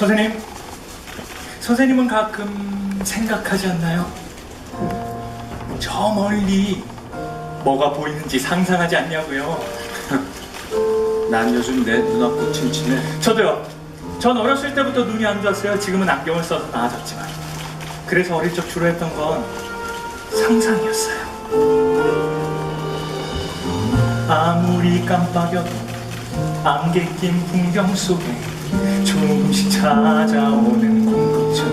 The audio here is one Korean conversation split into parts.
선생님, 선생님은 가끔 생각하지 않나요? 저 멀리 뭐가 보이는지 상상하지 않냐고요. 난 요즘 내 눈앞도 침침해. 저도요. 전 어렸을 때부터 눈이 안 좋았어요. 지금은 안경을 써서 나아졌지만. 그래서 어릴 적 주로 했던 건 상상이었어요. 아무리 깜빡여도 안개 낀 풍경 속에 조금씩 찾아오는 궁금증.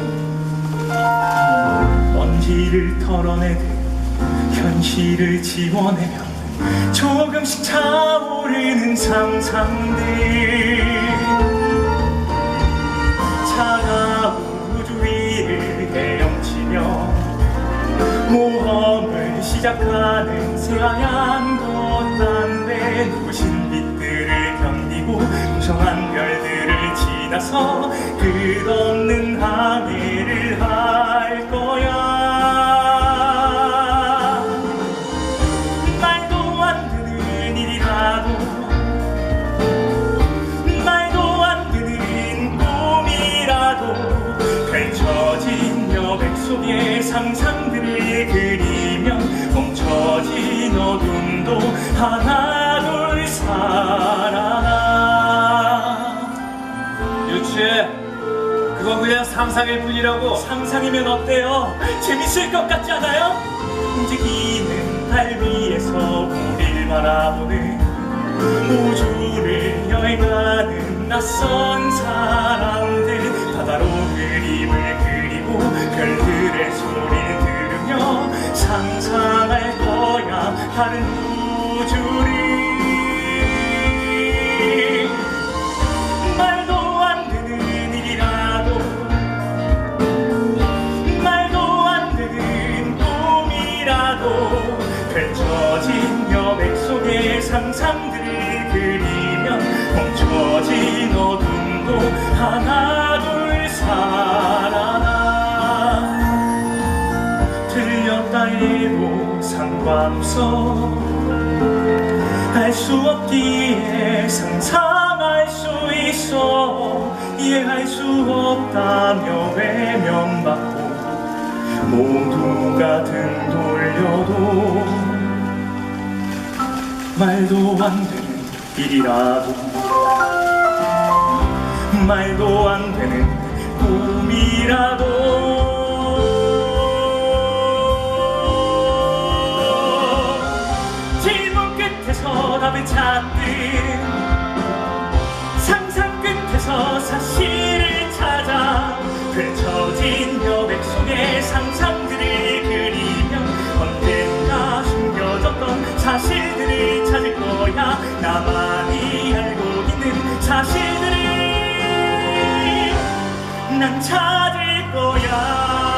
먼지를 털어내듯 현실을 지워내면 조금씩 차오르는 상상들. 차가운 우주 위를 헤엄치며 모험을 시작하는 새하얀 덧단데 항해를 할 거야. 말도 안 되는 일이라도 말도 안 되는 꿈이라도 펼쳐진 여백 속의 상상들을 그리면 멈춰진 어둠도 하나 둘 살아나. 유치해. 그건 그냥 상상일 뿐이라고. 상상이면 어때요? 재밌을 것 같지 않아요? 움직이는 달 위에서 우리를 바라보는 우주를 여행하는 낯선 사람들 바다로 그림을 그리고 별들의 소리를 들으며 상상할 거야 다른 우주를 꿈이라도 펼쳐진 여백 속의 상상들을 그리면 멈춰진 어둠도 하나 둘 살아나. 틀렸다 해도 상관없어. 알 수 없기에 상상할 수 있어. 이해할 수 없다며 외면받고 모두가 등 돌려도 말도 안 되는 일이라도. 말도 안 되는 꿈이라도. 질문 끝에서 답을 찾듯 나만이 알고 있는 사실들을 난 찾을 거야